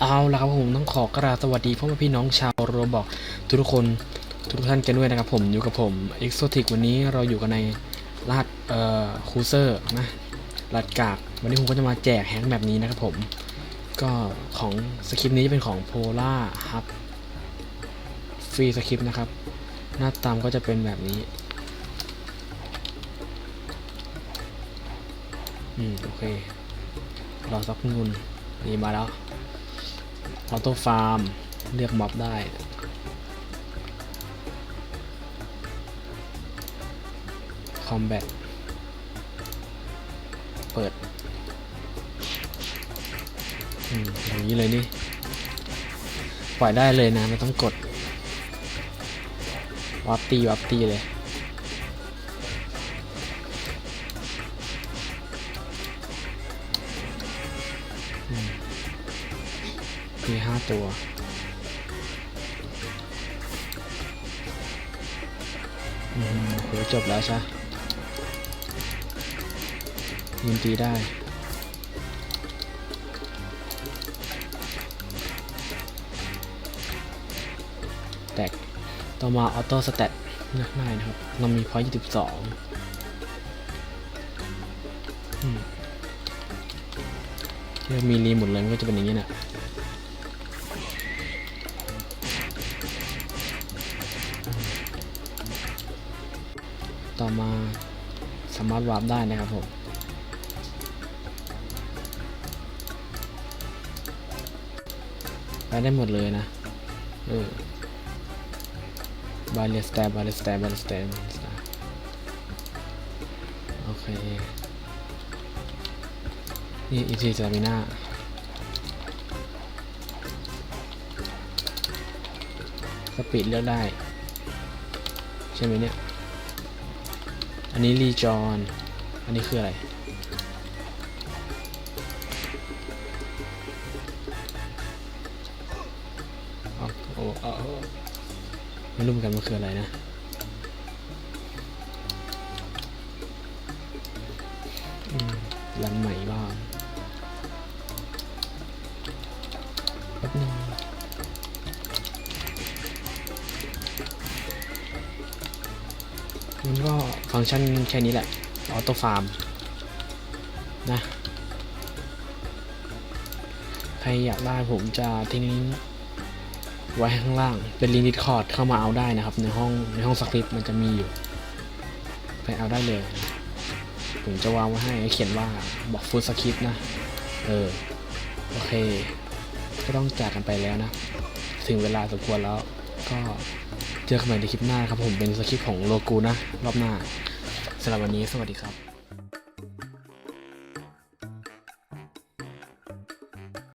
เอาละครับผมต้องขอกราบสวัสดีพ่อแม่พี่น้องชาวโรบอกทุกคนทุกท่านกันด้วยนะครับผมอยู่กับผมเอ็กโซติกวันนี้เราอยู่กันในรหัสเอ่อคูเซอร์นะรหัสกาก วันนี้ผมก็จะมาแจกแฮงค์แบบนี้นะครับผม ก็ของสคริปต์นี้จะเป็นของ Polar Hub ฟรีสคริปต์นะครับ หน้าตามก็จะเป็นแบบนี้อืมโอเครอสักนุนนี่มาแล้ว ออโต้ฟาร์มเลือกม็อบได้ คอมแบท เปิด อืม อย่างนี้เลยนี่ ปล่อยได้เลยนะ ไม่ต้องกด วับตี วับตีเลย มีห้าตัว อืมโหจบแล้วใช่ยินตีได้แตกต่อมาออโต้สแตทง่ายนะครับ เรามีพอยต์22อืมที่เรามีรีหมดเลยมันก็จะเป็นอย่างนี้นะ ต่อมาสามารถวาร์ปได้นะครับผมไปได้หมดเลยนะ เออบาเลสแตบาเลสแตบาเลสแตโอเค นี่อีทีจามิน่าสปีดเลือกได้ ใช่ไหมเนี่ย อันนี้รีจอนอันนี้คืออะไรเอโอ้อาเอาไม่รู้เหมือนกันมันคืออะไรนะลันใหม่บ้าง มันก็ฟังก์ชันแค่นี้แหละออโต้ฟาร์มนะใครอยากได้ผมจะทิ้งไว้ข้างล่างเป็นลิงก์ดิสคอร์ดเข้ามาเอาได้นะครับ ในห้องในห้องสคริปต์มันจะมีอยู่ ไปเอาได้เลย ผมจะวางไว้ให้เขียนว่าบอกฟูดสคริปต์นะ เออ โอเค ก็ต้องจากกันไปแล้วนะ ถึงเวลาสมควรแล้ว ก็เจอกันใหม่ในคลิปหน้าครับผมเป็นสคริปต์ของโลกูนะ รอบหน้าสำหรับวันนี้สวัสดีครับ